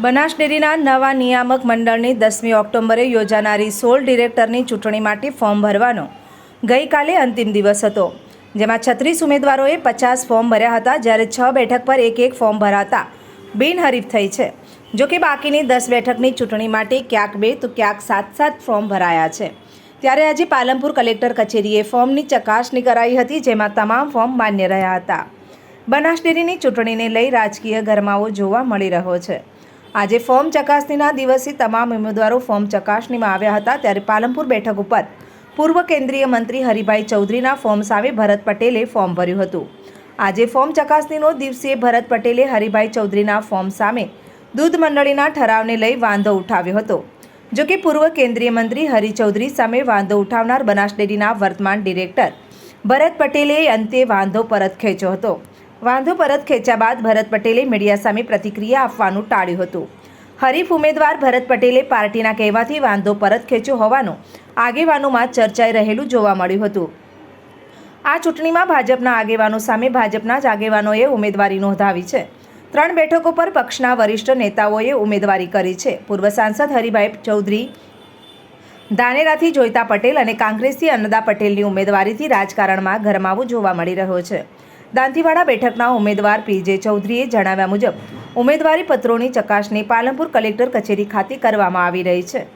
બનાસ ડેરીના નવા નિયામક મંડળની દસમી ઓક્ટોબરે યોજાનારી સોળ ડિરેક્ટરની ચૂંટણી માટે ફોર્મ ભરવાનો ગઈકાલે અંતિમ દિવસ હતો, જેમાં છત્રીસ ઉમેદવારોએ પચાસ ફોર્મ ભર્યા હતા, જ્યારે છ બેઠક પર એક એક ફોર્મ ભરાતા બિનહરીફ થઈ છે. જો કે બાકીની દસ બેઠકની ચૂંટણી માટે ક્યાંક બે તો ક્યાંક સાત સાત ફોર્મ ભરાયા છે. ત્યારે આજે પાલનપુર કલેક્ટર કચેરીએ ફોર્મની ચકાસણી કરાઈ હતી, જેમાં તમામ ફોર્મ માન્ય રહ્યા હતા. બનાસ ડેરીની ચૂંટણીને લઈ રાજકીય ગરમાવો જોવા મળી રહ્યો છે. આજે ફોર્મ ચકાસણીના દિવસે તમામ ઉમેદવારો ફોર્મ ચકાસણીમાં આવ્યા હતા ત્યારે પાલનપુર બેઠક ઉપર પૂર્વ કેન્દ્રીય મંત્રી હરિભાઈ ચૌધરીના ફોર્મ સામે ભરત પટેલે ફોર્મ ભર્યું હતું. આજે ફોર્મ ચકાસણીનો દિવસે ભરત પટેલે હરિભાઈ ચૌધરીના ફોર્મ સામે દૂધ મંડળીના ઠરાવને લઈ વાંધો ઉઠાવ્યો હતો. જો કે પૂર્વ કેન્દ્રીય મંત્રી હરિ ચૌધરી સામે વાંધો ઉઠાવનાર બનાસ ડેરીના વર્તમાન ડિરેક્ટર ભરત પટેલે અંતે વાંધો પરત ખેંચ્યો હતો. વાંધો પરત ખેંચ્યા બાદ ભરત પટેલે મીડિયા સામે પ્રતિક્રિયા આપવાનું ટાળ્યું હતું. હરીફ ઉમેદવાર ભરત પટેલે પાર્ટીના કહેવાથી વાંધો પરત ખેંચ્યો હોવાનું આગેવાનોમાં ચર્ચાઈ રહેલું જોવા મળ્યું હતું. આ ચૂંટણીમાં ભાજપના આગેવાનો સામે ભાજપના જ આગેવાનોએ ઉમેદવારી નોંધાવી છે. ત્રણ બેઠકો પર પક્ષના વરિષ્ઠ નેતાઓએ ઉમેદવારી કરી છે. પૂર્વ સાંસદ હરિભાઈ ચૌધરી, ધાનેરાથી જોઈતા પટેલ અને કાંગ્રેસથી અન્નદા પટેલની ઉમેદવારીથી રાજકારણમાં ગરમાવો જોવા મળી રહ્યો છે. દાંતીવાડા બેઠકના ઉમેદવાર પીજે ચૌધરીએ જણાવ્યા મુજબ, ઉમેદવારી પત્રોની ચકાસણી પાલનપુર કલેક્ટર કચેરી ખાતે કરવામાં આવી રહી છે.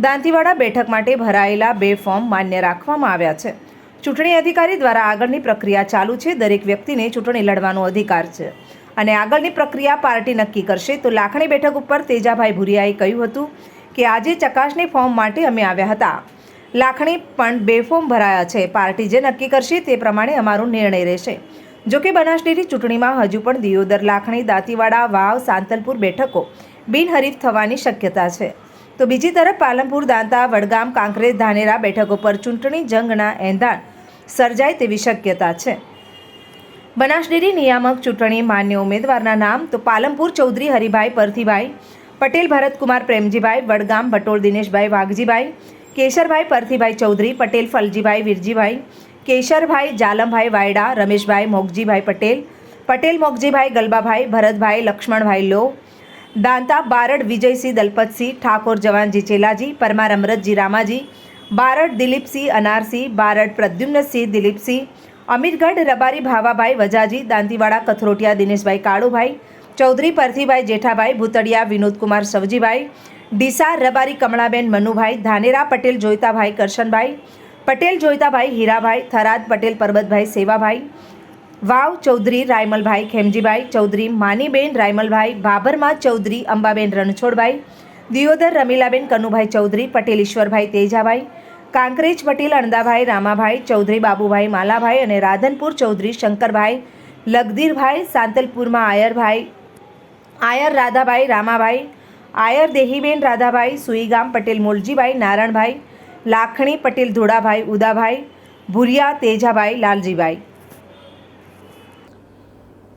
દાંતીવાડા બેઠક માટે ભરાયેલા બે ફોર્મ માન્ય રાખવામાં આવ્યા છે. ચૂંટણી અધિકારી દ્વારા આગળની પ્રક્રિયા ચાલુ છે. દરેક વ્યક્તિને ચૂંટણી લડવાનો અધિકાર છે. અને આગળની પ્રક્રિયા પાર્ટી નક્કી કરશે. તો લાખણી બેઠક ઉપર તેજાભાઈ ભુરિયાએ કહ્યું હતું કે, આજે ચકાસણી ફોર્મ માટે અમે આવ્યા હતા. લાખણી પણ બે ફોર્મ ભરાયા છે. પાર્ટી જે નક્કી કરશે તે પ્રમાણે અમારો નિર્ણય રહેશે. જો બનાસડેરી ચૂંટણીમાં હજુ પણ દિયોદર, લાખણી, દાંતીવાડા, વાવ, સાંતલપુર બેઠકો બિનહરીફ થવાની શક્યતા છે. તો બીજી તરફ પાલનપુર, દાંતા, વડગામ, કાંકરેજ, ધાનેરા બેઠકો પર ચૂંટણી જંગના એંધાણ સર્જાય તેવી શક્યતા છે. બનાસડેરી નિયામક ચૂંટણી માન્ય ઉમેદવારના નામ તો પાલનપુર ચૌધરી હરિભાઈ પરથીભાઈ, પટેલ, ભરતકુમાર પ્રેમજીભાઈ, વડગામ ભટોળ દિનેશભાઈ વાઘજીભાઈ, કેશરભાઈ પરથીભાઈ ચૌધરી, પટેલ ફલજીભાઈ વીરજીભાઈ કેશરભાઈ, જાલમભાઈ વાયડા, રમેશભાઈ, મોગજીભાઈ પટેલ પટેલ, મોગજીભાઈ, ગલબાભાઈ, ભરતભાઈ, લક્ષ્મણભાઈ લો, દાંતા, બારડ, વિજયસિંહ, દલપતસિંહ, ઠાકોર, જવાનજી ચેલાજી, પરમાર, અમરતજી રામાજી, બારડ, દિલીપસિંહ, અનારસિંહ, બારડ, પ્રદ્યુમ્નસિંહ, દિલીપસિંહ, અમીરગઢ, રબારી, ભાવાભાઈ, વજાજી, દાંતીવાડા, કથરોટિયા, દિનેશભાઈ કાળુભાઈ, ચૌધરી, પરથીભાઈ જેઠાભાઈ, ભૂતડિયા, વિનોદકુમાર સવજીભાઈ, ડીસા, રબારી, કમળાબેન, મનુભાઈ, ધાનેરા, પટેલ, જોઈતાભાઈ, કરશનભાઈ પટેલ, જોઈતાભાઈ, હીરાભાઈ, થરાદ પટેલ, પરબતભાઈ, સેવાભાઈ, વાવ ચૌધરી, રાયમલભાઈ, ખેમજીભાઈ ચૌધરી, માનીબેન, રાયમલભાઈ, બાબરમાં ચૌધરી, અંબાબેન રણછોડભાઈ, દિયોદર રમીલાબેન કનુભાઈ ચૌધરી, પટેલ ઈશ્વરભાઈ તેજાભાઈ, કાંકરેજ પટેલ, અણદાભાઈ, રામાભાઈ ચૌધરી, બાબુભાઈ માલાભાઈ અને રાધનપુર ચૌધરી શંકરભાઈ, લગદીરભાઈ, સાંતલપુરમાં આયરભાઈ, આયર રાધાભાઈ રામાભાઈ, આયર દેહીબેન રાધાભાઈ, સુઈગામ પટેલ મોલજીભાઈ નારણભાઈ લાખણી, પટેલ, ધોળાભાઈ, ઉદાભાઈ, ભુરિયા, તેજાભાઈ, લાલજીભાઈ.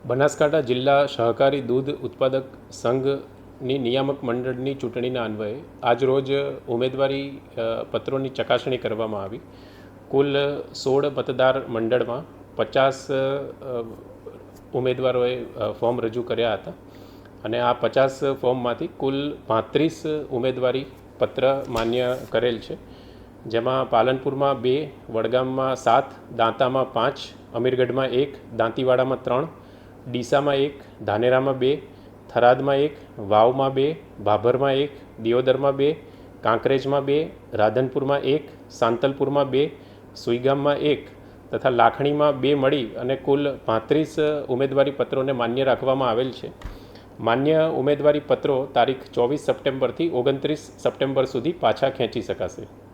બનાસકાંઠા જિલ્લા સહકારી દૂધ ઉત્પાદક સંઘની નિયામક મંડળની ચૂંટણીના અન્વયે આજરોજ ઉમેદવારી પત્રોની ચકાસણી કરવામાં આવી. કુલ સોળ મતદાર મંડળમાં પચાસ ઉમેદવારોએ ફોર્મ રજૂ કર્યા હતા. અને આ પચાસ ફોર્મમાંથી કુલ પાંત્રીસ ઉમેદવારી પત્ર માન્ય કરેલ છે. જેમાં પાલનપુરમાં બે, વડગામમાં સાત, દાંતામાં પાંચ, અમીરગઢમાં એક, દાંતીવાડામાં ત્રણ, ડીસામાં એક, ધાનેરામાં બે, થરાદમાં એક, વાવમાં બે, ભાભરમાં એક, દિયોદરમાં બે, કાંકરેજમાં બે, રાધનપુરમાં એક, સાંતલપુરમાં બે, સુઈગામમાં એક તથા લાખણીમાં બે મળી અને કુલ પાંત્રીસ ઉમેદવારી પત્રોને માન્ય રાખવામાં આવેલ છે. માન્ય ઉમેદવારી પત્રો તારીખ ચોવીસ સપ્ટેમ્બરથી ઓગણત્રીસ સપ્ટેમ્બર સુધી પાછા ખેંચી શકાશે.